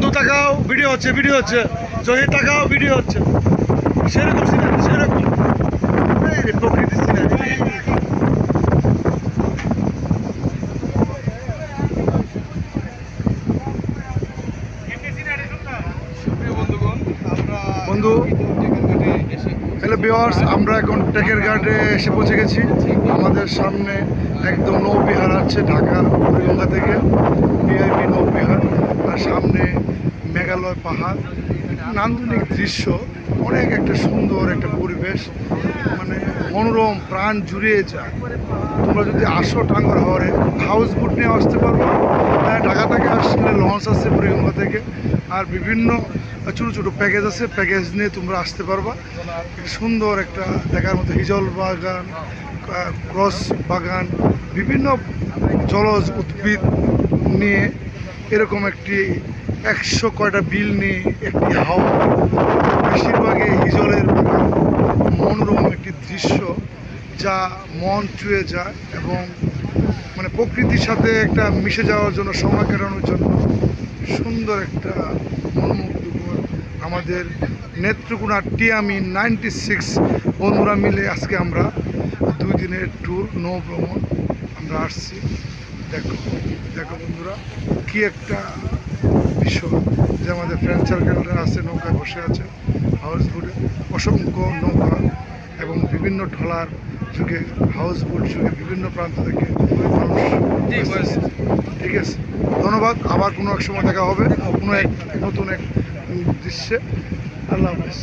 টাকাও ভিডিও হচ্ছে ভিডিও হচ্ছে। জহির টাকাও ভিডিও হচ্ছে। সেরকম সিনারি, সেরকম। প্রকৃতির সিনারি। আমরা বন্ধু হ্যালো বিওয়ার্স আমরা এখন টেকের ঘাটে এসে পৌঁছে গেছি। আমাদের সামনে একদম নৌবিহার আছে ঢাকা বুড়িগঙ্গা থেকে। ভিআইপি নৌবিহার মেঘালয় পাহাড়, নান্দনিক দৃশ্য, অনেক একটা সুন্দর একটা পরিবেশ মানে মনোরম, প্রাণ জুড়িয়ে যায়। তোমরা যদি আসো টাঙ্গর হাওয়ারে হাউস বোট নিয়ে আসতে পারব। হ্যাঁ ঢাকা থেকে আসলে লঞ্চ আছে বুড়িগঙ্গা থেকে। আর বিভিন্ন ছোটো ছোটো প্যাকেজ আছে প্যাকেজ নিয়ে তোমরা আসতে পারবা। সুন্দর একটা দেখার মতো হিজল বাগান ক্রস বাগান, বিভিন্ন জলজ উদ্ভিদ নিয়ে এরকম একটি একশো কয়টা বিল নিয়ে একটি হাওয়া। বেশিরভাগই হিজলের বাগান মনোরম একটি দৃশ্য যা মন ছুঁয়ে যায় এবং মানে প্রকৃতির সাথে একটা মিশে যাওয়ার জন্য, সময় কাটানোর জন্য সুন্দর একটা মনোমুগ্ধকর আমাদের নেত্রকোনা টিয়ামি নাইনটি সিক্স বন্ধুরা মিলে আজকে আমরা দুই দিনের ট্যুর নৌ ভ্রমণ আমরা আসছি। দেখো দেখো বন্ধুরা, কি একটা বিষয় যে আমাদের ফ্রেন্ড সার্কেলরা আছে নৌকায় বসে আছে হাউস বোটে অসংখ্য নৌকা এবং বিভিন্ন ঢলার যুগে হাউস বোট যুগে বিভিন্ন প্রান্ত থেকে মানুষ ঠিক আছে? ধন্যবাদ। আবার কোনো এক সময় দেখা হবে কোনো এক নতুন এক দৃশ্যে। আল্লাহ হাফেজ।